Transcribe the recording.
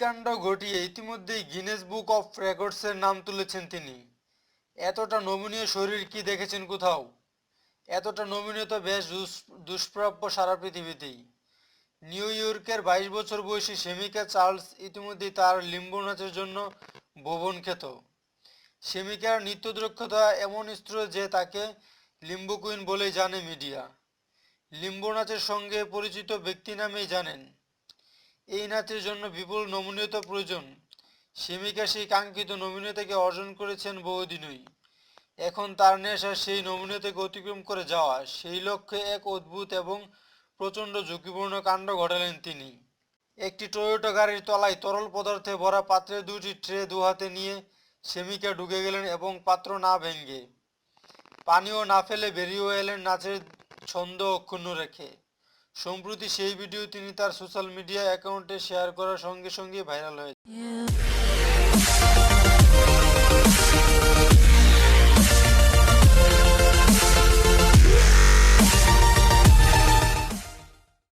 কাণ্ড ঘটিয়ে ইতিমধ্যেই গিনেস বুক অফ রেকর্ডসের নাম তুলেছেন তিনি। এতটা নমনীয় শরীর কি দেখেছেন কোথাও? এতটা নমনীয়তা বেশ দুষ্প্রাপ্য সারা পৃথিবীতেই। নিউ ইয়র্কের বাইশ বছর বয়সী সেমিকা চার্লস ইতিমধ্যেই তার লিম্বু নাচের জন্য ভুবন খ্যাত। সেমিকার নৃত্য দক্ষতা এমন স্ত্র যে তাকে লিম্বু কুইন বলেই জানে মিডিয়া। লিম্বু নাচের সঙ্গে পরিচিত ব্যক্তি নামেই জানেন। এই নাচের জন্য বিপুল নমনীয়তা প্রয়োজন। সেমিকা সেই কাঙ্ক্ষিত নমনীয়তাকে অর্জন করেছেন বহুদিনই। এখন তার নেশা সেই নমনীয়তাকে অতিক্রম করে যাওয়া, সেই লক্ষ্যে এক অদ্ভুত এবং প্রচণ্ড ঝুঁকিপূর্ণ কাণ্ড ঘটালেন তিনি। একটি টয়োটো গাড়ির তলায় তরল পদার্থে ভরা পাত্রের দুটি ট্রে দুহাতে নিয়ে সেমিকা ঢুকে গেলেন এবং পাত্র না ভেঙ্গে পানিও না ফেলে বেরিয়েও এলেন নাচের ছন্দ অক্ষুণ্ণ রেখে। সম্প্রতি সেই ভিডিও তিনি তার সোশ্যাল মিডিয়া অ্যাকাউন্টে শেয়ার করার সঙ্গে সঙ্গে ভাইরাল হয়েছে।